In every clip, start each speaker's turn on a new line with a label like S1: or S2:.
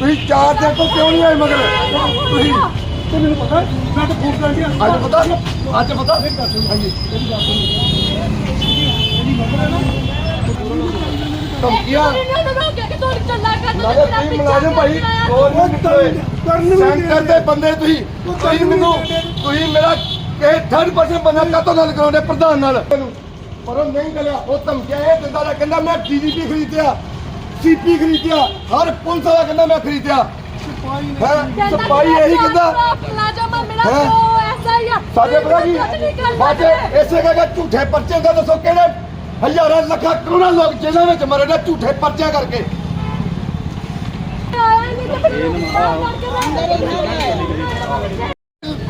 S1: ਤੁਸੀਂ ਚਾਰ ਦਿਨ ਤੋਂ ਕਿਉਂ ਨਹੀਂ ਆਏ ਮਗਰ? ਤੁਸੀਂ
S2: ਤੇ ਮੈਨੂੰ ਪਤਾ? ਮੈਂ ਤਾਂ ਫੋਨ ਕਰ ਦਿਆ
S1: ਅੱਜ ਪਤਾ? ਅੱਜ ਪਤਾ? ਫਿਰ ਕਰ ਹਾਂਜੀ। ਧਮਕੀਆਂ? ਨਾਲੇ ਤੁਸੀਂ ਮੁਲਾਜ਼ਮ ਭਾਈ? ਗੌਰਮੈਂਟ
S2: ਕਰਨ
S1: ਸੈਂਟਰ ਦੇ ਬੰਦੇ ਤੁਸੀਂ ਤੁਸੀਂ ਮੈਨੂੰ ਤੁਸੀਂ ਮੇਰਾ ਇਹ ਥਰਡ ਪਰਸਨ ਬੰਦਾ ਕਾਤੋਂ ਗੱਲ ਕਰਾਉਂਦੇ? ਪ੍ਰਧਾਨ ਨਾਲ। ਪਰ ਉਹ ਨਹੀਂ ਗਲਿਆ। ਉਹ ਧਮਕੀਆਂ ਇਹ ਦਿੰਦਾ ਕਹਿੰਦਾ ਮੈਂ ਡੀਜੀਪੀ ਖਰੀਦਿਆ। ਸੀਪੀ ਖਰੀਦਿਆ ਹਰ ਪੁਲਿਸ ਵਾਲਾ ਕਹਿੰਦਾ ਮੈਂ ਖਰੀਦਿਆ। ਹੈ? ਸਪਾਈ ਇਹੀ ਕਹਿੰਦਾ। ਹੈਂ? ਸਾਡੇ ਪਤਾ ਕੀ ਬਾਜੇ ਇਸੇ ਕਰਕੇ ਝੂਠੇ ਪਰਚੇ ਦਾ ਦੱਸੋ ਕਿਹੜੇ ਹਜ਼ਾਰਾਂ ਲੱਖਾਂ ਕਰੋੜਾਂ ਲੋਕ ਜੇਲ੍ਹਾਂ ਵਿੱਚ ਮਰੇ ਨੇ ਝੂਠੇ ਪਰਚਿਆਂ ਕਰਕੇ।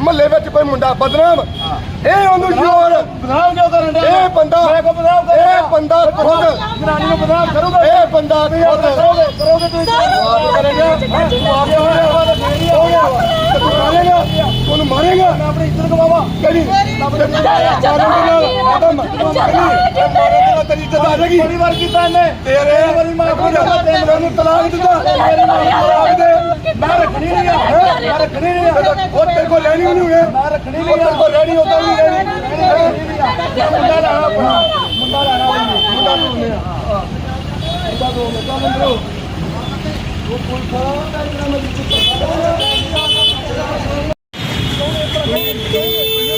S1: ਮਹੱਲੇ ਵਿੱਚ ਕੋਈ ਮੁੰਡਾ ਬਦਨਾਮ ਇਹ ਉਹਨੂੰ ਸ਼ੋਰ
S2: ਬਦਨਾਮ ਕਿਉਂ ਕਰਨ ਡਿਆ?
S1: ਇਹ ਬੰਦਾ
S2: ਮੈਂ ਕੋ ਬਦਨਾਮ ਕਰ
S1: ਇਹ ਬੰਦਾ ਖੁਦ
S2: ਜਨਾਨੀ ਨੂੰ ਬਦਨਾਮ ਕਰੂਗਾ?
S1: ਇਹ ਬੰਦਾ ਖੁਦ
S2: ਕਰੋਗੇ? ਕਰੋਗੇ ਤੁਸੀਂ?
S1: ਤੂੰ ਮਾਰੇਗਾ ਉਹਨੂੰ ਮਾਰੇਗਾ।
S2: ਮੈਂ ਆਪਣੀ ਇੱਜ਼ਤ ਗਵਾਵਾ
S1: ਕਿਹੜੀ? ਦੇ ਨਾਲ ਆਦਮ ਮਾਰਨ ਦੇ ਨਾਲ ਤੇਰੀ ਇੱਜ਼ਤ ਆ ਜਾਏਗੀ
S2: ਬੜੀ ਵਾਰ ਕੀਤਾ ਇਹਨੇ।
S1: ਤੇਰੇ
S2: ਮਾਰ
S1: ਕੋਈ ਨਾ, ਤੈਨੂੰ ਤਲਾਕ ਦਿੱਤਾ। ਤਲਾਕ ਦੇ।
S2: ਮੈਂ ਰੱਖਣੀ ਨਹੀਂ ਆ। ਮੈਂ ਰੱਖਣੀ ਨਹੀਂ ਆ।
S1: ਉਹ ਤੇਰੇ ਕੋਲ ਰਹਿਣੀ ਵੀ ਨਹੀਂ ਹੈ
S2: ਮੈਂ ਰੱਖਣੀ ਨਹੀਂ
S1: ਤੇਰੇ
S2: ਆ
S1: ਕੋਲ ਰਹਿਣੀ ਉਦਾਂ ਵੀ ਰਹਿਣੀ।
S2: ਮੁੰਡਾ ਲੈਣਾ ਆਪਣਾ। ਮੁੰਡਾ ਲੈਣਾ ਉਹਨੇ
S1: ਮੁੰਡਾ ਦੋਨੇ ਆ? ਮੁੰਡਾ ਦੋਨੇ ਚੱਲ ਅੰਦਰੋਂ। ਉਹ ਪੁਲਿਸ ਵਾਲਾ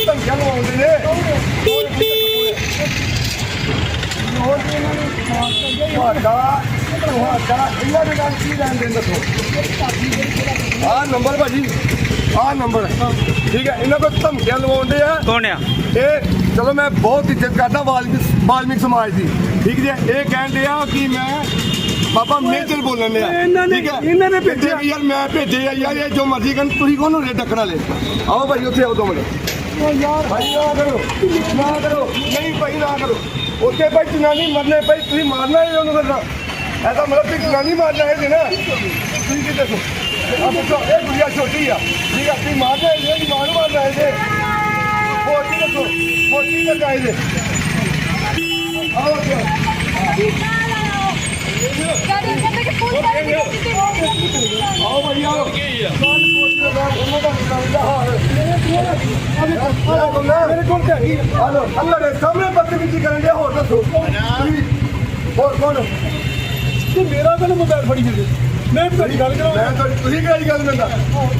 S1: ਧਮਕੀਆਂ ਲਵਾਉਂਦੇ ਨੇ। ਤੁਹਾਡਾ ਤੁਹਾਡਾ ਇਹਨਾਂ ਦੇ ਨਾਲ ਕੀ ਲੈਣ ਦੇਣ ਦੱਸੋ? ਆਹ ਨੰਬਰ ਭਾਜੀ ਆਹ ਨੰਬਰ ਠੀਕ ਹੈ ਇਹਨਾਂ ਕੋਲ ਧਮਕੀਆਂ ਲਵਾਉਂਦੇ ਆ।
S3: ਕੌਣ ਆ?
S1: ਇਹ ਚਲੋ ਮੈਂ ਬਹੁਤ ਇੱਜ਼ਤ ਕਰਦਾ ਵਾਲਮੀਕ ਵਾਲਮੀਕ ਸਮਾਜ ਦੀ। ਠੀਕ ਜੀ ਇਹ ਕਹਿੰਦੇ ਆ ਕਿ ਮੈਂ ਬਾਬਾ ਮੇਜਰ ਬੋਲਣ ਲਿਆ
S2: ਇਹਨਾਂ ਨੇ-
S1: ਠੀਕ ਹੈ?
S2: ਇਹਨਾਂ ਨੇ ਭੇਜਿਆ।
S1: ਤੇ ਯਾਰ ਮੈਂ ਭੇਜੇ ਆ ਯਾਰ ਇਹ ਜੋ ਮਰਜ਼ੀ ਕਰਨ ਤੁਸੀਂ ਰੇ ਡੱਕਣ ਆਓ ਭਾਈ ਉੱਥੇ ਆਓ ਦੋ ਮਿੰਟ।
S2: ਯਾਰ।
S1: ਭਾਈ ਨਾ ਕਰੋ ਨਾ ਕਰੋ ਨਹੀਂ ਭਾਈ ਨਾ ਕਰੋ। ਉੱਥੇ ਭਾਈ ਜਨਾਨੀ ਮਰਨੇ ਭਾਈ ਤੁਸੀਂ ਮਾਰਨਾ ਹੀ ਉਹਨੂੰ ਕਰਨਾ ਐਸਾ ਮਤਲਬ ਕਿ ਜਨਾਨੀ ਮਾਰਨਾ ਹੈ ਜੀ ਨਾ। ਤੁਸੀਂ ਕੀ ਦੱਸੋ? ਆਪ ਦੱਸੋ ਇਹ ਗੁੜੀਆ ਛੋਟੀ ਆ। ਠੀਕ ਆ ਤੁਸੀਂ ਮਾਰਨਾ ਹੈ ਜੀ ਮਾਰ ਮਾਰਨਾ ਹੈ ਜੀ। ਕੀ ਦੱਸੋ? ਹੋਰ ਕੀ ਲੱਗਾ ਹੈ ਜੀ? ਆਓ ਅੱਗੇ ਆਓ ਭਾਈ ਆਓ ਉਹਨਾਂ ਦਾ ਨਿਕਾਲ ਦਾ ਹਾਲ। ਮੇਰੇ ਕੋਲ ਤੇ ਹੈਗੀ ਹਲੋ ਅੱਲਾ ਦੇ ਸਾਹਮਣੇ ਬਦਤਮੀਜ਼ੀ ਕਰਨ ਦੇ ਹੋਰ ਦੱਸੋ ਤੁਸੀਂ ਹੋਰ ਕੌਣ
S2: ਤੂੰ ਮੇਰਾ ਗੱਲ ਮੋਬਾਈਲ ਫੜੀ ਜਾਂਦੇ ਮੈਂ ਵੀ ਤੁਹਾਡੀ ਗੱਲ ਕਰਾਂ
S1: ਮੈਂ ਤੁਹਾਡੀ ਤੁਸੀਂ ਕਿਹੜੀ ਗੱਲ ਦਿੰਦਾ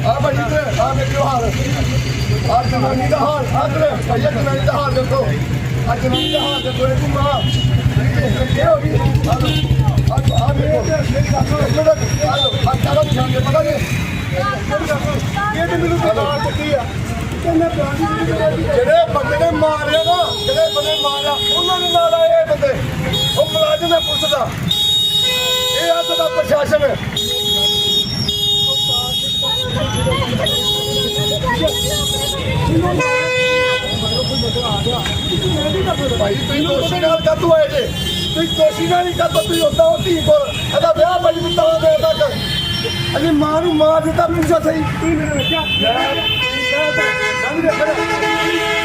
S1: ਆ ਭਾਈ ਇੱਧਰ ਆ ਦੇਖੋ ਹਾਲ ਆ ਜਨਾਨੀ ਦਾ ਹਾਲ ਆ ਤੇ ਭਾਈ ਜਨਾਨੀ ਦਾ ਹਾਲ ਦੇਖੋ ਆ ਜਨਾਨੀ ਦਾ ਹਾਲ ਦੇਖੋ ਇਹ ਕੁਮਾ ਇਹ ਹੋ ਗਈ ਆ ਆ ਆ ਮੇਰੇ ਮੇਰੀ ਗੱਲ ਸੁਣੋ ਆ ਲੋ ਆ ਚਾਲਾ ਜਾਂਦੇ ਪਤਾ ਨਹੀਂ
S2: ਇਹ ਤੇ ਮੈਨੂੰ ਤਾਂ ਨਾਲ ਚੱਕੀ ਆ ਤੇ ਮੈਂ ਬਾਂਦੀ ਦੀ
S1: ਜਿਹੜੇ ਬੰਦੇ ਨੇ ਮਾਰਿਆ ਨਾ ਜਿਹੜੇ ਬੰਦੇ ਮਾਰਿਆ ਉਹਨਾਂ ਦੇ ਨਾਲ ਆਏ ਇਹ ਬੰਦੇ। ਉਹ ਮੁਲਾਜ਼ਮ ਹੈ ਪੁਲਿਸ ਦਾ। ਇਹ ਆ ਸਾਡਾ ਪ੍ਰਸ਼ਾਸਨ। ਹੈ ਭਾਈ ਤੁਸੀਂ ਦੋਸ਼ੀ ਨਾਲ ਕਾਤੋਂ ਆਏ ਜੇ? ਤੁਸੀਂ ਦੋਸ਼ੀ ਨਾਲ ਹੀ ਕਾਤੋਂ ਤੁਸੀਂ ਹੁੰਦਾ ਹੋ ਧੀ ਕੋਲ? ਇਹਦਾ ਵਿਆਹ ਭਾਈ ਨੂੰ ਤਾਂ ਦੇ ਤੱਕ। ਅਜੇ ਮਾਂ ਨੂੰ ਮਾਰ ਦਿੱਤਾ ਮੈਨੂੰ ਸਹੀ।
S2: ਤੂੰ ਮੈਨੂੰ ਰੱਖਿਆ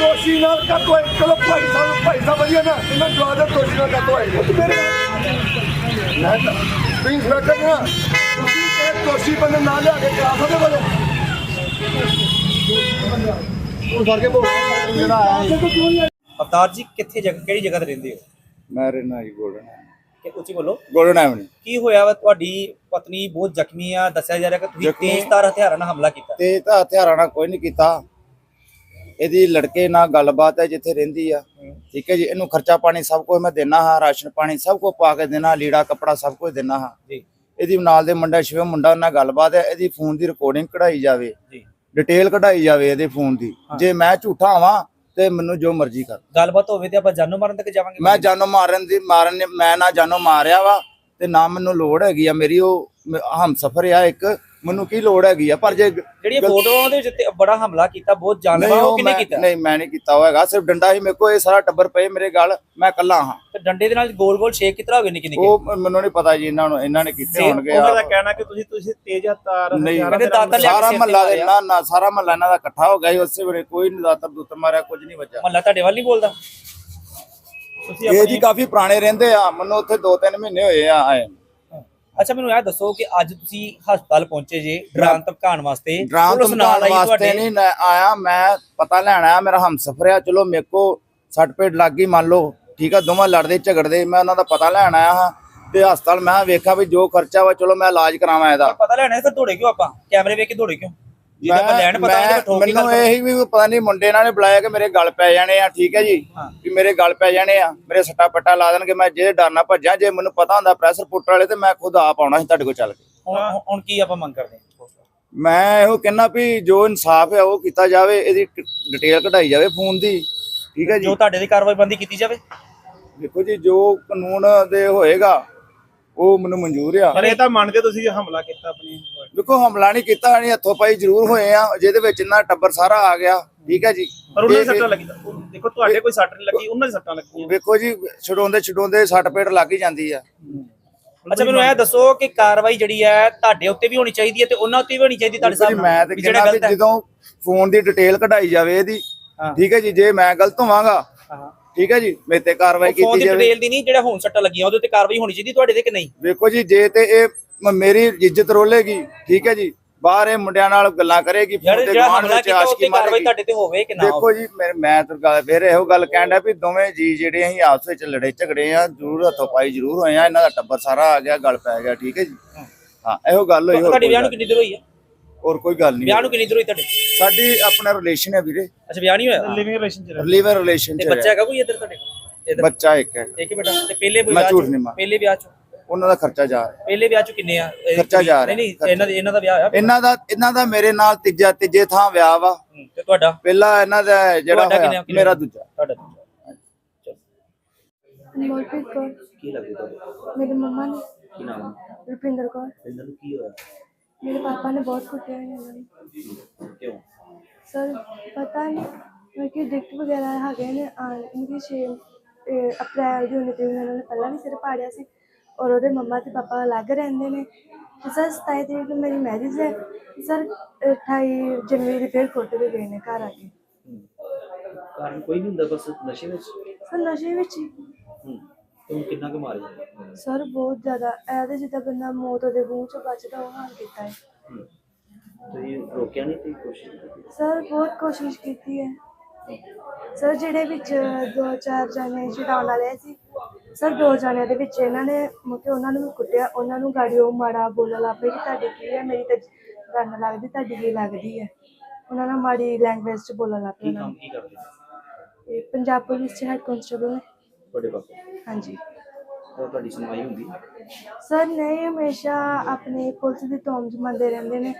S1: ਦੋਸ਼ੀ ਨਾਲ ਕਾਤੋਂ ਆਏ ਚਲੋ ਭਾਈ ਸਾਹਿਬ ਭਾਈ ਸਾਹਿਬ ਵਧੀਆ ਨਾ। ਇਹਨਾਂ ਜਵਾਬ ਦੇ ਦੋਸ਼ੀ ਨਾਲ ਕਾਤੋਂ ਆਏ ਜੇ
S2: ਮੇਰੇ
S1: ਮੈਂ ਤਾਂ ਤੁਸੀਂ ਇੰਸਪੈਕਟਰ ਨਾ ਤੁਸੀਂ ਇਹ ਦੋਸ਼ੀ ਬੰਦੇ ਨਾਲ ਲਿਆ ਕੇ ਕਰਾ ਸਕਦੇ ਬਲੇ ਉਹ ਫੜ ਕੇ ਬੋਲ। ਜਿਹੜਾ ਆਇਆ
S3: ਅਵਤਾਰ ਜੀ ਕਿੱਥੇ ਜਗ੍ਹਾ ਕਿਹੜੀ ਜਗ੍ਹਾ ਤੇ ਰਹਿੰਦੇ ਹੋ?
S4: ਮੈਂ ਰਹਿਣਾ ਜੀ ਗੋਲਡਨ
S3: ਕਿ ਉੱਚੀ ਬੋਲੋ।
S4: ਗੋਲਡਨ ਐਵਨ
S3: ਕੀ ਹੋਇਆ ਵਾ? ਤੁਹਾਡੀ ਪਤਨੀ ਬਹੁਤ ਜ਼ਖਮੀ ਆ। ਦੱਸਿਆ ਜਾ ਰਿਹਾ ਕਿ ਤੁਸੀਂ ਤੇਜ਼ਧਾਰ ਹਥਿਆਰਾਂ ਨਾਲ ਹਮਲਾ ਕੀਤਾ।
S4: ਤੇ ਤਾਂ ਹਥਿਆਰਾਂ ਨਾਲ ਕੋਈ ਨਹੀਂ ਕੀਤਾ। ਇਹਦੀ ਲੜਕੇ ਨਾਲ ਗੱਲਬਾਤ ਹੈ ਜਿੱਥੇ ਰਹਿੰਦੀ ਆ। ਠੀਕ ਹੈ ਜੀ ਇਹਨੂੰ ਖਰਚਾ ਪਾਣੀ ਸਭ ਕੁਝ ਮੈਂ ਦੇਣਾ ਹਾਂ ਰਾਸ਼ਨ ਪਾਣੀ ਸਭ ਕੁਝ ਪਾ ਕੇ ਦੇਣਾ ਲੀੜਾ ਕੱਪੜਾ ਸਭ ਕੁਝ ਦੇਣਾ ਹਾਂ।
S3: ਜੀ।
S4: ਇਹਦੀ ਨਾਲ ਦੇ ਮੁੰਡਾ ਸ਼ਿਵ ਮੁੰਡਾ ਨਾਲ ਗੱਲਬਾਤ ਹੈ ਇਹਦੀ ਫੋਨ ਦੀ ਰਿਕਾਰਡਿੰਗ ਕਢਾਈ ਜਾਵੇ।
S3: ਜੀ।
S4: ਡਿਟੇਲ ਕਢਾਈ ਜਾਵੇ ਇਹਦੇ ਫੋਨ ਦੀ। ਜੇ ਮੈਂ ਝੂਠਾ ਹਾਂ ਤੇ ਮੈਨੂੰ ਜੋ ਮਰਜ਼ੀ ਕਰ।
S3: ਗੱਲਬਾਤ ਹੋਵੇ ਤੇ ਆਪਾਂ ਜਾਨੋਂ ਮਾਰਨ ਤੱਕ ਜਾਵਾਂਗੇ?
S4: ਮੈਂ ਜਾਨੋਂ ਮਾਰਨ ਦੀ ਮਾਰਨ ਮੈਂ ਨਾ ਜਾਨੋਂ ਮਾਰਿਆ ਵਾ ਤੇ ਨਾ ਮੈਨੂੰ ਲੋੜ ਹੈਗੀ ਆ। ਮੇਰੀ ਉਹ ਹਮ ਸਫਰ ਆ ਇੱਕ। ਮੈਨੂੰ ਕੀ ਲੋੜ ਹੈਗੀ ਆ ਪਰ ਜੇ
S3: ਜਿਹੜੀਆਂ ਫੋਟੋਆਂ ਦੇ ਵਿੱਚ ਬੜਾ ਹਮਲਾ ਕੀਤਾ ਬਹੁਤ ਜਾਨਲੇਵਾ ਉਹ ਕਿਨੇ
S4: ਮੈਂ
S3: ਕੀਤਾ
S4: ਨਹੀਂ ਮੈਂ ਨਹੀਂ ਕੀਤਾ ਹੋਏਗਾ ਸਿਰਫ ਡੰਡਾ ਹੀ ਮੇਰੇ ਕੋਲ ਇਹ ਸਾਰਾ ਟੱਬਰ ਪਏ ਮੇਰੇ ਗਲ ਮੈਂ ਇਕੱਲਾ ਹਾਂ
S3: ਤੇ ਡੰਡੇ ਦੇ ਨਾਲ ਗੋਲ ਗੋਲ ਸ਼ੇਕ ਕਿਤਰਾ ਹੋਵੇ ਨਿੱਕੇ ਨਿੱਕੇ
S4: ਉਹ ਮੈਨੂੰ ਨਹੀਂ ਪਤਾ ਜੀ ਇਹਨਾਂ ਨੂੰ ਇਹਨਾਂ ਨੇ ਕੀਤੇ ਹੋਣਗੇ
S5: ਉਹਨਾਂ ਦਾ। ਕਹਿਣਾ ਕਿ ਤੁਸੀਂ ਤੁਸੀਂ ਤੇਜ਼ ਹਥਿਆਰ
S4: ਨਹੀਂ
S3: ਕਹਿੰਦੇ ਦਾਤਰ ਲਿਆ ਕੇ
S4: ਸਾਰਾ
S3: ਸਿਰ ਤੇ
S4: ਮਹੱਲਾ ਦੇ
S3: ਮਾਰਿਆ।
S4: ਨਾ ਨਾ ਸਾਰਾ ਮਹੱਲਾ ਇਹਨਾਂ ਦਾ ਇਕੱਠਾ ਹੋ ਗਿਆ ਸੀ ਉਸੇ ਵੇਲੇ ਕੋਈ ਨਹੀਂ ਦਾਤਰ ਦੂਤਰ ਮਾਰਿਆ ਕੁਝ ਨਹੀਂ ਬਚਾ
S3: ਮਹੱਲਾ ਤੁਹਾਡੇ ਵੱਲ ਨਹੀਂ ਬੋਲਦਾ
S5: ਤੁਸੀਂ
S4: ਇਹ ਜੀ ਕਾਫੀ ਪੁਰਾਣੇ ਰਹਿੰਦੇ ਆ ਮੈਨੂੰ ਉੱਥੇ 2-3 ਮਹੀਨੇ ਹੋਏ ਆ ਆਏ ਨੂੰ।
S3: ਅੱਛਾ ਮੈਨੂੰ ਇਹ ਦੱਸੋ ਕਿ ਅੱਜ ਤੁਸੀਂ ਹਸਪਤਾਲ ਪਹੁੰਚੇ ਜੇ ਡਰਾਨ ਧਮਕਾਉਣ ਵਾਸਤੇ।
S4: ਡਰਾਮ
S3: ਪੁਲਿਸ ਨਾਲ
S4: ਧਮਕਾਉਣ
S3: ਆਈ
S4: ਵਾਸਤੇ
S3: ਤੁਹਾਡੇ।
S4: ਨਹੀਂ ਲੈ ਆਇਆ ਮੈਂ ਪਤਾ ਲੈਣ ਆਇਆ ਮੇਰਾ ਹਮਸਫਰ ਆ। ਚਲੋ ਮੇਰੇ ਕੋ ਸੱਟ ਪੇਟ ਲੱਗ ਗਈ ਮੰਨ ਲਓ ਠੀਕ ਆ ਦੋਵਾਂ ਲੜਦੇ ਝਗੜਦੇ ਮੈਂ ਉਹਨਾਂ ਦਾ ਪਤਾ ਲੈਣ ਆਇਆ ਹਾਂ। ਤੇ ਹਸਪਤਾਲ ਮੈਂ ਵੇਖਿਆ ਵੀ ਜੋ ਖਰਚਾ ਵਾ ਚਲੋ ਮੈਂ ਇਲਾਜ ਕਰਾਵਾਂ ਇਹਦਾ।
S3: ਪਤਾ ਲੈਣਾ ਫਿਰ ਦੌੜੇ ਕਿਉਂ ਆਪਾਂ? ਕੈਮਰੇ ਵੇਖ ਕੇ ਦੌੜੇ ਕਿਉਂ? ਜੇ ਆਪਾਂ ਲੈਣ ਪਤਾ ਨਹੀਂ
S4: ਮੈਂ-
S3: ਠੋਕ ਕੇ
S4: ਮੈਨੂੰ ਇਹੀ ਵੀ ਪਤਾ ਨਹੀਂ ਮੁੰਡੇ ਇਹਨਾਂ ਨੇ ਬੁਲਾਇਆ ਕਿ ਮੇਰੇ ਗਲ ਪੈ ਜਾਣੇ ਆ ਠੀਕ ਹੈ ਜੀ। ਕਿ ਮੇਰੇ ਗਲ ਪੈ ਜਾਣੇ ਆ ਮੇਰੇ ਸੱਟਾ ਪੱਟਾ ਲਾ ਦੇਣਗੇ ਮੈਂ ਜੇ ਡਰ ਨਾ ਭੱਜਾਂ ਜੇ ਮੈਨੂੰ ਪਤਾ ਹੁੰਦਾ ਪ੍ਰੈਸ਼ਰ ਪੁੱਟਰ ਵਾਲੇ ਤੇ ਮੈਂ ਖੁਦ ਆਪ ਆਉਣਾ ਸੀ ਤੁਹਾਡੇ ਕੋਲ ਚੱਲ ਕੇ।
S3: ਹੁਣ ਹੁਣ ਕੀ ਆਪਾਂ ਮੰਗ ਕਰਦੇ ਹਾਂ?
S4: ਮੈਂ ਇਹੋ ਕਹਿਣਾ ਵੀ ਜੋ ਇਨਸਾਫ ਹੈ ਉਹ ਕੀਤਾ ਜਾਵੇ ਇਹਦੀ ਡਿਟੇਲ ਕਢਾਈ ਜਾਵੇ ਫੋਨ ਦੀ ਠੀਕ ਹੈ ਜੀ?
S3: ਜੋ ਤੁਹਾਡੇ ਦੀ ਕਾਰਵਾਈ ਬੰਦੀ ਕੀਤੀ ਜਾਵੇ?
S4: ਦੇਖੋ ਜੀ ਜੋ ਕਾਨੂੰਨ ਦੇ ਹੋਏਗਾ ਉਹ ਮੈਨੂੰ ਮਨਜ਼ੂਰ ਆ।
S5: ਪਰ ਇਹ ਤਾਂ ਮੰਨਦੇ ਤੁਸੀਂ ਹਮਲਾ ਕੀਤਾ ਆਪਣੀ
S4: ਦੇਖੋ ਹਮਲਾ ਨਹੀਂ ਕੀਤਾ ਨਹੀਂ ਹੱਥੋਂ ਪਾਈ ਜ਼ਰੂਰ ਹੋਏ ਆ ਜਿਹਦੇ ਵਿੱਚ ਇਹਨਾਂ ਟੱਬਰ ਸਾਰਾ ਆ ਗਿਆ ਠੀਕ ਹੈ ਜੀ।
S5: ਪਰ ਉਹਨਾਂ ਦੀ ਸੱਟਾਂ ਲੱਗੀ ਦੇਖੋ ਤੁਹਾਡੇ ਕੋਈ ਸੱਟ ਨਹੀਂ ਲੱਗੀ ਉਹਨਾਂ ਦੀ ਸੱਟਾਂ ਲੱਗੀਆਂ।
S4: ਵੇਖੋ ਜੀ ਛਡਾਉਂਦੇ ਛਡਾਉਂਦੇ ਸੱਟ ਪੇਟ ਲੱਗ ਹੀ ਜਾਂਦੀ ਆ।
S3: ਅੱਛਾ ਮੈਨੂੰ ਇਹ ਦੱਸੋ ਕਿ ਕਾਰਵਾਈ ਜਿਹੜੀ ਹੈ ਤੁਹਾਡੇ ਉੱਤੇ ਵੀ ਹੋਣੀ ਚਾਹੀਦੀ ਹੈ ਤੇ ਉਹਨਾਂ ਉੱਤੇ ਵੀ ਹੋਣੀ ਚਾਹੀਦੀ ਤੁਹਾਡੇ ਸਾਹਮਣੇ?
S4: ਮੈਂ ਤੇ ਕਹਿੰਦਾ ਵੀ ਜਦੋਂ ਫੋਨ ਦੀ ਡਿਟੇਲ ਕਢਾਈ ਜਾਵੇ ਇਹਦੀ। ਠੀਕ ਹੈ ਜੀ ਜੇ ਮੈਂ ਗਲਤ ਹੋਵਾਂਗਾ ਠੀਕ ਹੈ ਜੀ ਮੇਰੇ ਤੇ ਕਾਰਵਾਈ
S3: ਫੋਨ
S4: ਕੀਤੀ
S3: ਦੀ
S4: ਜਾਵੇ।
S3: ਡਿਟੇਲ ਦੀ ਨਹੀਂ ਜਿਹੜਾ ਹੁਣ ਸੱਟਾਂ ਲੱਗੀਆਂ ਉਹਦੇ ਉੱਤੇ ਕਾਰਵਾਈ ਹੋਣੀ ਚਾਹੀਦੀ ਤੁਹਾਡੇ ਤੇ ਕਿ ਨਹੀਂ?
S4: ਵੇਖੋ ਜੀ ਜੇ ਤੇ ਇਹ ਮ- ਮੇਰੀ ਇੱਜ਼ਤ ਰੋਲੇਗੀ ਠੀਕ ਹੈ ਜੀ ਬਾਹਰ ਇਹ ਮੁੰਡਿਆਂ ਨਾਲ ਗੱਲਾਂ ਕਰੇਗੀ
S3: ਯਾਰ
S4: ਤੇ
S3: ਜਿਹੜਾ
S4: ਗਵਾਂਢ
S3: ਹਮਲਾ
S4: ਵਿੱਚ
S3: ਕੀਤਾ
S4: ਆਸ਼ਕੀ
S3: ਉੱਤੇ ਕਾਰਵਾਈ ਤੁਹਾਡੇ ਤੇ ਹੋਵੇ ਕਿ ਨਾ
S4: ਦੇਖੋ
S3: ਹੋਵੇ?
S4: ਜੀ ਮੈਂ ਮੈਂ ਤਾਂ ਗੱਲ ਫਿਰ ਇਹੋ ਗੱਲ ਕਹਿਣ ਡਿਆ ਵੀ ਦੋਵੇਂ ਜੀ ਜਿਹੜੇ ਅਸੀਂ ਆਪਸ ਵਿੱਚ ਲੜੇ ਝਗੜੇ ਆ ਜ਼ਰੂਰ ਹੱਥੋਂ ਪਾਈ ਜ਼ਰੂਰ ਹੋਏ ਆ ਇਹਨਾਂ ਦਾ ਟੱਬਰ ਸਾਰਾ ਆ ਗਿਆ ਗੱਲ ਪੈ ਗਿਆ ਠੀਕ ਹੈ ਜੀ। ਹਾਂ। ਇਹੋ ਗੱਲ ਹੋਈ ਹੋਰ
S3: ਤੁਹਾਡੇ ਵਿਆਹ ਨੂੰ ਕਿੰਨੀ ਦੇਰ ਹੋਈ ਹੈ?
S4: ਹੋਰ ਕੋਈ ਗੱਲ ਨਹੀਂ
S3: ਵਿਆਹ ਨੂੰ ਕਿੰਨੀ ਦੇਰ ਹੋਈ ਤੁਹਾਡੇ?
S4: ਸਾਡੀ ਆਪਣਾ ਰਿਲੇਸ਼ਨ ਹੈ ਵੀਰੇ।
S3: ਅੱਛਾ ਵਿਆਹ ਨਹੀਂ ਹੋਇਆ?
S5: ਲਿਵਿੰਗ ਰਿਲੇਸ਼ਨ ਚ।
S4: ਲਿਵਰ ਰਿਲੇਸ਼ਨ
S3: ਤੇ
S4: ਚ
S3: ਬੱਚਾ
S4: ਹੈ।
S3: ਹੈਗਾ ਕੋਈ ਇੱਧਰ ਤੁਹਾਡੇ ਇੱਧਰ?
S4: ਬੱਚਾ ਇੱਕ ਹੈ
S3: ਇੱਕ ਬੇਟਾ ਤੇ ਪਹਿਲੇ
S4: ਮੈਂ
S3: ਵਿਆਹ
S4: ਝੂਠ
S3: ਚ
S4: ਨਹੀਂ ਮਾਰ-
S3: ਪਹਿਲੇ ਵਿਆਹ ਚ?
S4: ਉਹਨਾਂ ਦਾ ਖਰਚਾ ਜਾ ਰਿਹਾ।
S3: ਪਹਿਲੇ ਵਿਆਹ ਚ ਕਿੰਨੇ ਆ? ਇਹ
S4: ਖਰਚਾ ਜਾ ਰਿਹਾ।
S3: ਨਹੀਂ ਨਹੀਂ ਇਹਨਾਂ ਦੇ ਇਹਨਾਂ ਦਾ ਵਿਆਹ ਹੋਇਆ
S4: ਇਹਨਾਂ ਦਾ ਇਹਨਾਂ ਦਾ ਮੇਰੇ ਨਾਲ ਤੀਜਾ ਤੀਜੇ ਥਾਂ ਵਿਆਹ ਵਾ।
S3: ਹੂੰ, ਤੇ ਤੁਹਾਡਾ?
S4: ਪਹਿਲਾ ਇਹਨਾਂ ਦਾ ਜਿਹੜਾ
S3: ਤੁਹਾਡਾ
S4: ਹੋਇਆ,
S3: ਕਿੰਨੇ- ਕਿੰਨੇ
S4: ਮੇਰਾ ਦੂਜਾ।
S3: ਤੁਹਾਡਾ ਦੂਜਾ। ਚਲੋ
S6: ਮੋਲਪ੍ਰੀਤ ਕੌਰ।
S3: ਕੀ ਲੱਗਦਾ ਤੁਹਾਨੂੰ
S6: ਮੇਰੇ ਮੰਮਾ ਨੇ।
S3: ਕੀ ਨਾਮ?
S6: ਰੁਪਿੰਦਰ ਕੌਰ।
S3: ਇਹਨਾਂ ਨੂੰ ਕੀ ਹੋਇਆ?
S6: ਮੇਰੇ ਪਾਪਾ ਨੇ ਬਹੁਤ ਕੁੱਟਿਆ ਹੈ ਇਹਨਾਂ ਨੂੰ
S3: ਕਿਉਂ
S6: ਸਰ ਪਤਾ ਨਹੀਂ ਮੈਂ ਕਿ ਡਿਕਟ ਵਗੈਰਾ ਹੈਗੇ ਨੇ ਇਨਕੀ ਛੇ ਅਹ ਅਪ੍ਰੈਲ ਦੀ ਤਰੀਕ ਨੂੰ ਉਹਨਾਂ ਨੇ ਪਹਿਲਾਂ ਵੀ ਸਿਰ ਪਾੜਿਆ ਸੀ ਔਰ ਉਹਦੇ ਮੰਮਾ ਤੇ ਪਾਪਾ ਅਲੱਗ ਰਹਿੰਦੇ ਨੇ ਤੇ ਸਰ 27 ਤਰੀਕ ਨੂੰ ਮੇਰੀ ਮੈਰਿਜ ਹੈ ਸਰ 28 ਜਨਵਰੀ ਦੀ ਫਿਰ ਕੁੱਟ ਕੇ ਗਏ ਨੇ ਘਰ ਆ ਕੇ
S3: ਕਾਰਨ ਕੋਈ ਨਹੀਂ ਹੁੰਦਾ ਬਸ ਨਸ਼ੇ ਵਿੱਚ
S6: ਸਰ ਨਸ਼ੇ ਵਿੱਚ ਹੀ
S3: ਹੂੰ ਤੂੰ ਕਿੰਨਾ ਕੁ ਮਾਰਿਆ
S6: ਸਰ ਬਹੁਤ ਜ਼ਿਆਦਾ। ਇਹਦੇ ਜਿੱਦਾਂ ਬੰਦਾ ਮੌਤ ਦੇ ਮੂੰਹ ਚੋਂ ਬਚਦਾ ਉਹ ਹਾਲ ਕੀਤਾ ਹੈ।
S3: ਤੁਸੀਂ ਰੋਕਿਆ ਨਹੀਂ ਤੇ ਕੋਸ਼ਿਸ਼ ਕੀਤੀ?
S6: ਸਰ ਬਹੁਤ ਕੋਸ਼ਿਸ਼ ਕੀਤੀ ਹੈ। ਸਰ ਜਿਹੜੇ ਵਿੱਚ ਦੋ ਚਾਰ ਜਣੇ ਛਡਾਉਣ ਵਾਲੇ ਸੀ ਸਰ ਦੋ ਜਣਿਆਂ ਦੇ ਵਿੱਚ ਇਹਨਾਂ ਨੇ ਮੁਕੇ ਉਹਨਾਂ ਨੂੰ ਵੀ ਕੁੱਟਿਆ। ਉਹਨਾਂ ਨੂੰ ਗਾੜੀ ਉਹ ਮਾੜਾ ਬੋਲਣ ਲੱਗ ਪਏ ਕਿ ਤੁਹਾਡੀ ਕੀ ਹੈ ਮੇਰੀ ਤਾਂ ਰੰਨ ਲੱਗਦੀ ਤੁਹਾਡੀ ਕੀ ਲੱਗਦੀ ਹੈ। ਉਹਨਾਂ ਨਾਲ ਮਾੜੀ ਲੈਂਗੁਏਜ ਚ ਬੋਲਣ ਲੱਗ ਪਏ
S3: ਕੀ ਕੰਮ ਕੀ ਕਰਦੇ?
S6: ਇਹ ਪੰਜਾਬ ਪੁਲਿਸ ਚ ਹੈਡ ਕਨਸਟੇਬਲ ਨੇ।
S3: ਤੁਹਾਡੇ ਪਾਪਾ?
S6: ਹਾਂਜੀ।
S3: ਤਾਂ ਤੁਹਾਡੀ ਸੁਣਵਾਈ ਹੁੰਦੀ?
S6: ਸਰ ਨਹੀਂ ਹਮੇਸ਼ਾ ਆਪਣੇ ਪੁਲਿਸ ਦੀ ਤੌਮ ਜਮਾਉਂਦੇ ਰਹਿੰਦੇ ਨੇ।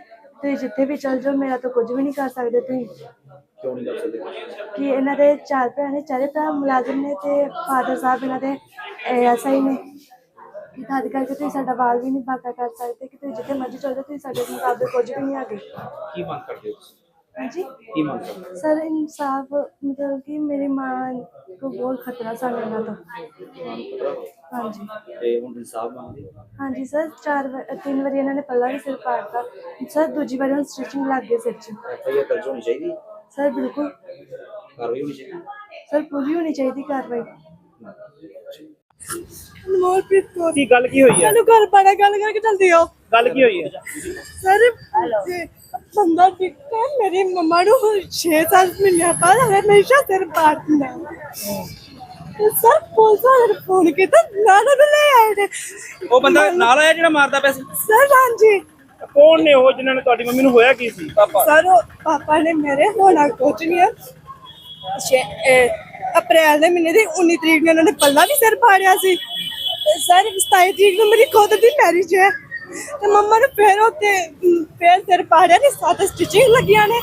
S6: ਤੁਸੀਂ ਜਿੱਥੇ ਵੀ ਚੱਲ ਜਾਓ ਮੇਰਾ ਤਾਂ ਕੁਝ ਵੀ ਨਹੀਂ ਕਰ ਸਕਦੇ ਤੁਸੀਂ।
S3: ਕਿਉਂ ਨਹੀਂ ਕਰ ਸਕਦੇ?
S6: ਕਿ ਇਹਨਾਂ ਦੇ ਚਾਰ ਭਰਾ ਨੇ ਚਾਰੇ ਭਰਾ ਮੁਲਾਜ਼ਮ ਨੇ ਤੇ ਫਾਦਰ ਸਾਹਿਬ ਇਹਨਾਂ ਦੇ ਐਸਆਈ ਨੇ। ਕਿ ਤਦ ਕਰਕੇ ਤੁਸੀਂ ਸਾਡਾ ਵਾਲ ਵੀ ਨਹੀਂ ਬਾਕਾ ਕਰ ਸਕਦੇ ਕਿ ਤੁਸੀਂ ਜਿੱਥੇ ਮਰਜ਼ੀ ਚੱਲ ਜਾਓ ਤੁਸੀਂ ਸਾਡੇ ਮੁਕਾਬਲੇ ਕੁਝ ਵੀ ਨਹੀਂ ਹੈਗੇ।
S3: ਕੀ ਮੰਗ ਕਰਦੇ ਹੋ ਤੁਸੀਂ?
S6: ਹਾਂਜੀ
S3: ਕੀ ਮੰਗ ਕਰਦੇ ਹੋ?
S6: ਸਰ ਇਨਸਾਫ ਮਤਲਬ ਕਿ ਮੇਰੀ ਮਾਂ ਕੋ ਬਹੁਤ ਖਤਰਾ ਸਾਨੂੰ ਇਹਨਾਂ ਤੋਂ
S3: ਤੁਹਾਨੂੰ ਪਤਾ ਵਾ?
S6: ਹਾਂਜੀ
S3: ਤੇ ਹੁਣ ਇਨਸਾਫ ਮੰਗਦੇ ਹੋ?
S6: ਹਾਂਜੀ ਸਰ ਚਾਰ ਵਾਰ ਤਿੰਨ ਵਾਰੀ ਇਹਨਾਂ ਨੇ ਪਹਿਲਾਂ ਵੀ ਸਿਰ ਪਾੜਤਾ ਸਰ ਦੂਜੀ ਵਾਰੀ ਹੁਣ ਸਟਿਚਿੰਗ ਲੱਗ ਗਈ ਸਿਰ 'ਚ
S3: ਐਫਆਈਆਰ ਦਰਜ ਹੋਣੀ ਚਾਹੀਦੀ ਹੈ,
S6: ਸਰ ਬਿਲਕੁਲ
S3: ਕਾਰਵਾਈ ਹੋਣੀ ਚਾਹੀਦੀ ਹੈ।
S6: ਸਰ ਪੂਰੀ ਹੋਣੀ ਚਾਹੀਦੀ ਕਾਰਵਾਈ
S2: ਮੋਲਪ੍ਰੀਤ ਕੌਰ
S5: ਕੀ ਗੱਲ ਕੀ ਹੋਈ ਹੈ
S2: ਚਲੋ ਘਰ ਬੜਾ ਗੱਲ ਕਰਕੇ ਚਲਦੀ ਹੋ
S5: ਗੱਲ ਕੀ ਹੋਈ ਹੈ
S2: ਸਰ ਜੇ ਬੰਦਾ ਦਿੱਤਾ ਮੇਰੀ ਮੰਮਾ ਨੂੰ 6 ਸਾਲ ਮਹੀਨੇ ਬਾਅਦ ਹਮੇਸ਼ਾ ਸਿਰ ਪਾੜਦਾ ਸਰ ਪੁਲਿਸ ਵਾਲੇ ਨੇ ਫੋਨ ਕੀਤਾ ਨਾ ਨਾ ਲੈ ਆਏ ਨੇ।
S3: ਉਹ ਬੰਦਾ ਨਾਲ ਆਇਆ ਜਿਹੜਾ ਮਾਰਦਾ ਪਿਆ ਸੀ?
S2: ਸਰ ਹਾਂਜੀ।
S5: ਕੌਣ ਨੇ ਉਹ ਜਿਨ੍ਹਾਂ ਨੇ ਤੁਹਾਡੀ ਮੰਮੀ ਨੂੰ ਹੋਇਆ ਕੀ ਸੀ?
S3: ਪਾਪਾ।
S2: ਸਰ ਉਹ ਪਾਪਾ ਨੇ ਮੇਰੇ ਹੋਣਾ ਕੁਝ ਨਹੀਂ ਹੈ। ਅਪ੍ਰੈਲ ਦੇ ਮਹੀਨੇ ਦੀ 19 ਤਰੀਕ ਨੂੰ ਉਹਨਾਂ ਨੇ ਪੱਲਾ ਵੀ ਸਿਰ ਪਾੜਿਆ ਸੀ। ਤੇ ਸਰ 27 ਤਰੀਕ ਨੂੰ ਮੇਰੀ ਖੁਦ ਦੀ ਮੈਰਿਜ ਹੈ। ਤੇ ਮੰਮਾ ਨੇ ਫਿਰ ਉੱਤੇ ਫਿਰ ਸਿਰ ਪਾੜਿਆ ਨੇ ਸੱਤ ਸਟਿਚਿੰਗ ਲੱਗੀਆਂ ਨੇ।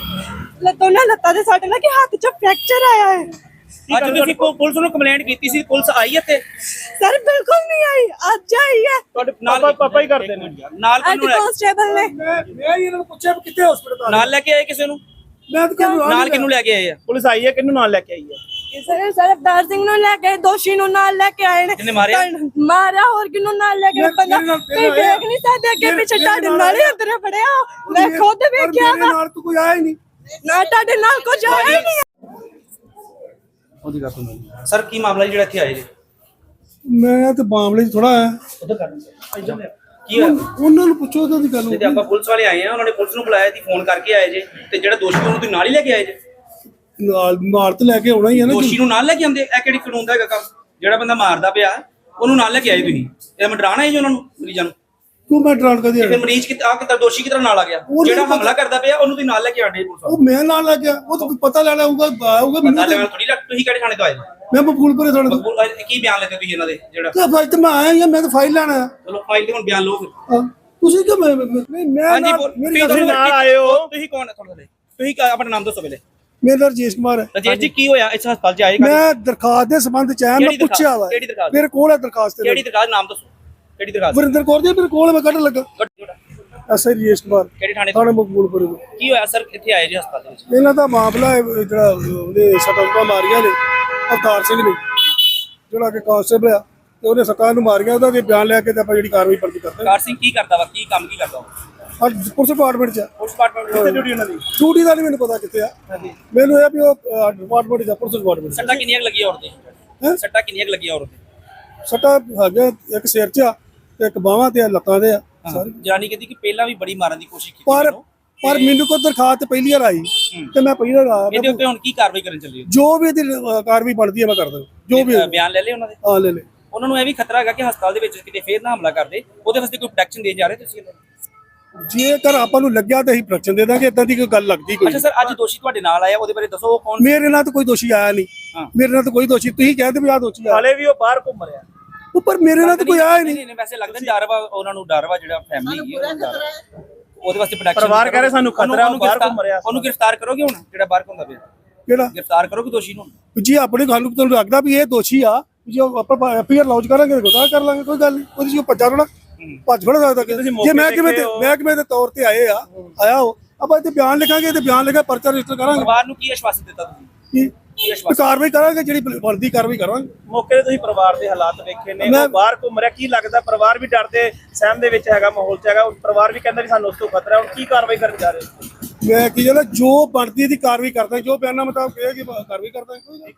S2: ਨਾਲ ਲੱਤਾਂ ਦੇ ਸੱਟ ਲੱਗੀ ਹੱਥ 'ਚ ਫ੍ਰੈਕਚਰ ਆਇਆ ਹੈ।
S3: ਅੱਜ ਤੁਸੀਂ ਪੁ- ਪੁਲਿਸ ਨੂੰ ਕੰਪਲੇਂਟ ਕੀਤੀ ਸੀ ਪੁਲਿਸ ਆਈ ਇੱਥੇ?
S2: ਸਰ ਬਿਲਕੁਲ ਨਹੀਂ ਆਈ ਅੱਜ ਆਈ ਹੈ।
S5: ਤੁਹਾਡੇ ਪਾਪਾ ਪਾਪਾ ਹੀ ਕਰਦੇ ਨੇ।
S3: ਨਾਲ ਕਿਹਨੂੰ ਲੈ
S2: ਕਾਂਸਟੇਬਲ ਨੇ।
S1: ਮੈਂ ਮੈਂ ਇਹਨਾਂ ਨੂੰ ਪੁੱਛਿਆ ਵੀ ਕਿੱਥੇ ਹਸਪੀਟਲ
S3: ਨਾਲ ਲੈ ਕੇ ਆਏ ਕਿਸੇ ਨੂੰ?
S1: ਮੈਂ ਤਾਂ ਕਿਹਨੂੰ
S3: ਨਾਲ ਕਿਹਨੂੰ ਲੈ ਕੇ ਆਏ ਆ?
S5: ਪੁਲਿਸ ਆਈ ਹੈ ਕਿਹਨੂੰ ਨਾਲ ਲੈ ਕੇ ਆਈ ਹੈ?
S2: ਸਰ ਸਰ ਅਵਤਾਰ ਸਿੰਘ ਨੂੰ ਲੈ ਕੇ ਦੋਸ਼ੀ ਨੂੰ ਨਾਲ ਲੈ ਕੇ ਆਏ ਨੇ।
S3: ਮਾਰਿਆ?
S2: ਹੋਰ ਕਿਨੂੰ ਨਾਲ ਲੈ ਕੇ?
S1: ਮੇਰੇ-
S2: ਬੰਦਾ
S1: ਮੇਰੇ ਨਾਲ-
S2: ਕੋਈ
S1: ਮੇਰੇ ਨਾਲ
S2: ਦੇਖ ਨਹੀਂ ਸਕਦੇ ਅੱਗੇ
S1: ਮੇਰੇ-
S2: ਪਿੱਛੇ
S1: ਮੇਰੇ
S2: ਤੁਹਾਡੇ
S1: ਨਾਲ
S2: ਨਾਲ ਹੀ ਅੰਦਰ ਫੜਿਆ। ਮੈਂ ਖੁਦ ਵੇਖਿਆ
S1: ਮੇਰੇ
S2: ਵਾ।
S1: ਨਾਲ ਤਾਂ ਕੋਈ ਆਇਆ ਹੀ ਨਹੀਂ।
S2: ਨਾ ਤੁਹਾਡੇ ਨਾਲ ਕੁਝ ਆਇਆ ਹੀ ਨਹੀਂ।
S3: ਸਰ ਕੀ ਮਾਮਲਾ ਜੀ ਜਿਹੜਾ ਇੱਥੇ ਆਏ ਜੀ?
S7: ਮੈਂ ਤੇ ਮਾਮਲੇ 'ਚ ਥੋੜਾ ਆ
S3: ਉਧਰ ਕਰ ਕੀ ਹੋਇਆ?
S7: ਉਹਨਾਂ ਨੂੰ ਪੁੱਛੋ ਤਾਂ ਦੀ ਗੱਲ
S3: ਤੇ ਆਪਾਂ ਪੁਲਿਸ ਵਾਲੇ ਆਏ ਆ ਉਹਨਾਂ ਨੇ ਪੁਲਿਸ ਨੂੰ ਬੁਲਾਇਆ ਸੀ ਫੋਨ ਕਰਕੇ ਆਏ ਜੇ। ਤੇ ਜਿਹੜਾ ਦੋਸ਼ੀ ਉਹਨੂੰ ਤੁਸੀਂ ਨਾਲ ਹੀ ਲੈ ਕੇ ਆਏ ਜੇ?
S7: ਨਾਲ ਨਾਲ ਤੇ ਲੈ ਕੇ ਆਉਣਾ ਹੀ ਹੈ ਨਾ
S3: ਦੋਸ਼ੀ ਨੂੰ ਨਾਲ ਲੈ ਕੇ ਆਉਂਦੇ? ਇਹ ਕਿਹੜੀ ਕਾਨੂੰਨ ਦਾ ਹੈਗਾ ਕੰਮ? ਜਿਹੜਾ ਬੰਦਾ ਮਾਰਦਾ ਪਿਆ ਉਹਨੂੰ ਨਾਲ ਲੈ ਕੇ ਆਏ ਤੁਸੀਂ? ਇਹ ਮੈਂ ਡਰਾਣਾ ਹੈ ਜੀ ਉਹਨਾਂ ਨੂੰ ਮਰੀਜ਼ਾਂ ਨੂੰ?
S7: ਕਿਉਂ ਮੈਂ ਡਰਾਣ ਕਦੇ
S3: ਤੇ ਫਿਰ ਮਰੀਜ਼ ਕਿ ਆ ਕਿਤਾ ਦੋਸ਼ੀ ਕਿਤਰਾ ਨਾਲ ਆ ਗਿਆ?
S7: ਉਹ
S3: ਜਿਹੜਾ
S7: ਨਹੀਂ
S3: ਹਮਲਾ ਕਰਦਾ ਪਿਆ ਉਹਨੂੰ ਤੁਸੀਂ ਨਾਲ ਲੈ ਕੇ ਆਂਦੇ ਪੁਲਿਸ ਵਾਲੇ?
S7: ਉਹ ਮੈਂ ਨਾਲ ਲੱਗ ਗਿਆ ਉਹ ਤਾਂ ਪਤਾ ਲੈਣਾ ਹੋਊਗਾ ਆਊਗਾ ਮੈਨੂੰ
S3: ਪਤਾ
S7: ਤਾਂ-
S3: ਲੈਣਾ ਥੋੜੀ ਲੱਗ ਤੁਸੀਂ ਕਿਹੜੇ ਥਾਣੇ ਤੋਂ ਆਏ ਜੀ?
S7: ਮੈਂ ਮਕਬੂਲਪੁਰੇ ਥਾਣੇ ਤੋਂ।
S3: ਮਕਬੂਲ ਅਹ ਕੀ ਬਿਆਨ ਲੈਂਦੇ ਤੁਸੀਂ ਇਹਨਾਂ ਦੇ ਜਿਹੜਾ
S7: ਤੇ ਫਾਈਲ ਤੇ ਮੈਂ ਆਇਆ ਹੀ ਆ, ਮੈਂ ਤਾਂ ਫਾਈਲ ਲੈਣਾ ਆ।
S3: ਚਲੋ ਫਾਈਲ ਤੇ ਹੁਣ ਬਿਆਨ ਲਓ ਫਿਰ।
S7: ਹਾਂ, ਤੁਸੀਂ ਕਿ ਮੈਂ ਮੈਂ- ਨਹੀਂ ਮੈਂ
S3: ਹਾਂਜੀ
S7: ਨਾਲ-
S3: ਬੋਲ-
S7: ਮੇਰੀ
S3: ਤੁਸੀਂ
S7: ਗੱਲ-
S5: ਨਾਲ ਆਏ ਹੋ।
S3: ਤੁਸੀਂ ਕੌਣ ਹੈ ਤੁਹਾਡੇ ਤੁਸੀਂ ਕ- ਆਪਣਾ ਨਾਮ ਦੱਸੋ ਪਹਿਲੇ।
S7: ਮੇਰਾ ਨਾਮ ਰਜੇਸ਼ ਕੁਮਾਰ। ਹੈ
S3: ਰਜੇਸ਼ ਜੀ ਕੀ ਹੋਇਆ? ਇਸ ਹਸਪਤਾਲ ਚ ਆਏ ਕਾਹਦੇ-
S7: ਮੈਂ ਦਰਖਾਸਤ ਦੇ ਸੰਬੰਧ ਚ ਆਇਆ ਮੈਂ
S3: ਕਿਹੜੀ ਦਰਖਾਸਤ?
S7: ਪੁੱਛਿਆ ਵਾ।
S3: ਕਿਹੜੀ ਦਰਖਾਸਤ?
S7: ਮੇਰੇ ਕੋਲ ਹੈ ਦਰਖਾਸਤ
S3: ਕਿਹੜੀ ਦਰਖਾਸਤ? ਨਾਮ ਦੱਸੋ। ਕਿਹੜੀ ਦਰਖਾਸਤ?
S7: ਵਰਿੰਦਰ ਕੌਰ ਦੀ ਮੇਰੇ ਕੋਲ ਹੈ, ਮੈਂ ਕੱਢ ਲੱਗਾ। ਐਸਆਈ ਰਜੇਸ਼ ਕੁਮਾਰ।
S3: ਕਿਹੜੀ ਥਾਣੇ ਤੋਂ?
S7: ਥਾਣੇ ਮਕਬੂਲਪੁਰੇ
S3: ਕੀ ਹੋਇਆ ਸਰ? ਇੱਥੇ ਆਏ ਜੀ ਹਸਪਤਾਲ ਦੇ ਵਿੱਚ?
S7: ਇਹਨਾਂ ਦਾ ਮਾਮਲਾ ਹੈ ਜਿਹੜਾ ਉਹਦੇ ਸਟਾਂ ਮਾਰੀਆਂ ਨੇ ਅਵਤਾਰ ਸਿੰਘ ਨੇ। ਜਿਹੜਾ ਕਿ ਕਾਂਸਟੇਬਲ ਆ ਤੇ ਉਹਨੇ ਸਟਾਂ ਨੂੰ ਮਾਰੀਆਂ ਉਹਦਾ ਤੇ ਬਿਆਨ ਲੈ ਕੇ ਤੇ ਆਪਾਂ ਜਿਹੜੀ ਕਾਰਵਾਈ ਪਰਦੀ ਕਰਦੇ
S3: ਕਾਰ ਸਿੰਘ ਕੀ ਕਰਦਾ ਵਾ? ਕੀ ਕੰਮ ਕੀ ਕਰਦਾ ਵਾ?
S7: ਅੱਜ ਪੁਲਿਸ ਡਿਪਾਰਟਮੈਂਟ ਚ ਆ।
S3: ਪੁਲਿਸ ਡਿਪਾਰਟਮੈਂਟ ਕਿੱਥੇ ਡਿਊਟੀ ਉਹਨਾਂ ਦੀ?
S7: ਡਿਊਟੀ ਦਾ ਨਹੀਂ ਮੈਨੂੰ ਪਤਾ ਕਿੱਥੇ ਆ। ਮੈਨੂੰ ਇਹ ਆ ਵੀ ਉਹ ਡਿਪਾਰਟਮੈਂਟ ਚ ਆ, ਪੁਲਿਸ ਡਿਪਾਰਟਮੈਂਟ ਚ
S3: ਸੱਟਾਂ ਕਿੰਨੀਆਂ ਕੁ ਲੱਗੀਆਂ ਔਰ
S7: ਹੈਂ?
S3: ਦੇ ਸੱਟਾਂ ਕਿੰਨੀਆਂ ਕੁ ਲੱਗੀਆਂ ਔਰ ਦੇ?
S7: ਸੱਟਾਂ ਹੈਗੇ ਇੱਕ ਸਿਰ 'ਚ ਆ ਤੇ ਇੱਕ ਬਾਹਾਂ ਤੇ ਆ ਲੱਤਾਂ ਤੇ ਆ ਸਾਰੀ।
S3: ਜਾਨੀ ਕਹਿੰਦੀ ਕਿ ਪਹਿਲਾਂ ਵੀ ਬੜੀ ਮਾਰਨ ਦੀ ਕੋਸ਼ਿਸ਼ ਕੀਤੀ
S7: ਪਰ
S3: ਮੈਨੂੰ।
S7: ਪਰ ਮੈਨੂੰ ਕੋਈ ਦਰਖਾਸਤ ਪਹਿਲੀ ਵਾਰ ਆਈ ਤੇ ਮੈਂ ਪਹਿਲੀ ਵਾਰ ਆਇਆ
S3: ਇਹਦੇ ਉੱਤੇ ਹੁਣ ਕੀ ਕਾਰਵਾਈ ਕਰਨ ਚੱਲੀ ਹੋ?
S7: ਜੋ ਵੀ ਇਹਦੀ ਅ, ਕਾਰਵਾਈ ਬਣਦੀ ਹੈ ਮੈਂ ਕਰ ਦਾਂਗਾ ਜੋ ਵੀ
S3: ਅ, ਬਿਆਨ ਲੈ ਲਏ ਉਹਨਾਂ ਦੇ?
S7: ਆ ਲੈ ਲੈ
S3: ਉਹਨਾਂ ਨੂੰ ਇਹ ਵੀ ਖਤਰਾ ਹੈਗਾ ਕਿ ਹਸਪਤਾਲ ਦੇ ਵਿੱਚ ਕਿਤੇ ਫੇਰ ਨਾ ਹਮਲਾ ਕਰਦੇ ਉਹਦੇ ਵਾਸਤੇ ਕੋਈ ਪ੍ਰੋਟੈਕਸ਼ਨ ਦੇਣ ਜਾ ਰਹੇ ਤੁਸੀਂ?
S7: ਜੇਕਰ ਆਪਾਂ ਨੂੰ ਲੱਗਿਆ ਤਾਂ ਅਸੀਂ ਪ੍ਰੋਟੈਕਸ਼ਨ ਦੇ ਦਾਂਗੇ ਇਦਾਂ ਦੀ ਕੋਈ ਗੱਲ ਲੱਗਦੀ ਕੋਈ
S3: ਅੱਛਾ ਸਰ ਅੱਜ ਦੋਸ਼ੀ ਤੁਹਾਡੇ ਨਾਲ ਆਇਆ ਉਹਦੇ ਬਾਰੇ ਦੱਸੋ ਉਹ ਕੌਣ
S7: ਮੇਰੇ ਨਾਲ ਤਾਂ ਕੋਈ ਦੋਸ਼ੀ ਆਇਆ ਨਹੀਂ। ਮੇਰੇ ਨਾਲ ਤਾਂ ਕੋਈ ਦੋਸ਼ੀ ਤੁਸੀਂ ਕਹਿੰਦੇ ਵੀ ਆ ਦੋਸ਼ੀ ਆ
S5: ਹਾਲੇ ਵੀ ਉਹ ਬਾਹਰ ਘੁੰਮ ਰਿਹਾ।
S7: ਉੱਪਰ ਮੇਰੇ ਨਾਲ ਤਾਂ ਕੋਈ ਆਇਆ ਹੀ ਨਹੀਂ
S3: ਨਹੀਂ ਵੈਸੇ ਲੱਗਦਾ ਡਰ ਵਾ ਉਹਨਾਂ ਨੂੰ ਡਰ ਵਾ ਜਿਹੜਾ ਫੈਮਿਲੀ। ਉਹਦੇ ਵਾਸਤੇ ਪ੍ਰੋਟੈਕਸ਼ਨ
S5: ਪਰਿਵਾਰ ਕਹਿ ਰਹੇ ਸਾਨੂੰ ਖਤਰਾ, ਬਾਹਰ ਘੁੰਮ ਰਿਹਾ।
S3: ਉਹਨੂੰ ਗ੍ਰਿਫਤਾਰ ਕਰੋਗੇ ਹੁਣ ਜਿਹੜਾ ਬਾਹਰ ਘੁੰਮਦਾ ਪਿਆ?
S7: ਕਿਹੜਾ?
S3: ਗ੍ਰਿਫਤਾਰ ਕਰੋਗੇ ਦੋਸ਼ੀ ਨੂੰ?
S7: ਜੇ ਆਪਣੇ ਸਾਨੂੰ ਤੁਹਾਨੂੰ ਲੱਗਦਾ ਵੀ ਇਹ ਦੋਸ਼ੀ ਆ। ਜੇ ਆਪਾਂ ਐਫਆਈਆਰ ਲੌਂਚ ਕਰਾਂਗੇ ਗੁਜ਼ਾਰ ਕਰ ਲਾਂਗੇ ਕੋਈ ਗੱਲ ਨਹੀਂ। ਉਹਦੀ ਜੋ ਭੱਜਾ ਥੋੜਾ ਭੱਜ ਥੋੜਾ ਸਕਦਾ ਕਿਸੇ। ਜੇ ਮੈਂ
S5: ਤੇ
S7: ਕਿਵੇਂ ਤੇ
S5: ਗਏ ਹੋ।
S7: ਮੈਂ ਕਿਵੇਂ ਦੇ ਤੌਰ ਤੇ ਆਏ ਆ ਆਇਆ ਹੋ ਆਪਾਂ ਇੱਥੇ ਬਿਆਨ ਲਿਖਾਂਗੇ ਤੇ ਬਿਆਨ ਲਿਖਾ ਪਰਚਾ ਰਜਿਸਟਰ ਕਰਾਂਗੇ
S3: ਪਰਿਵਾਰ ਨੂੰ ਕੀ ਆਸ਼ਵਾਸਨ ਦਿੱਤਾ ਤੁਸੀਂ
S7: ਕਾਰਵਾਈ ਕਰਾਂਗੇ ਜਿਹੜੀ ਬਣਦੀ ਕਾਰਵਾਈ ਕਰਾਂਗੇ
S5: ਮੌਕੇ ਤੇ ਤੁਸੀਂ ਪਰਿਵਾਰ ਦੇ ਹਾਲਾਤ ਵੇਖੇ ਨੇ ਉਹ ਬਾਹਰ ਘੁੰਮ ਰਿਹਾ ਕੀ ਲੱਗਦਾ ਪਰਿਵਾਰ ਵੀ ਡਰਦੇ ਸਹਿਮ ਦੇ ਵਿੱਚ ਹੈਗਾ ਮਾਹੌਲ ਚ ਹੈਗਾ ਉਹ ਪਰਿਵਾਰ ਵੀ ਕਹਿੰਦਾ ਵੀ ਸਾਨੂੰ ਉਸ ਤੋਂ ਖਤਰਾ ਹੁਣ ਕੀ ਕਾਰਵਾਈ ਕਰਨ ਜਾ ਰਹੇ
S7: ਮੈਂ ਕੀ ਜਿਹੜਾ ਜੋ ਬਣਦੀ ਦੀ ਕਾਰਵਾਈ ਕਰਦਾ ਜੋ ਬਿਆਨਾਂ ਮੁਤਾਬਕ ਇਹ ਕਿ ਕਾਰਵਾਈ ਕਰਦਾ ਕੋਈ।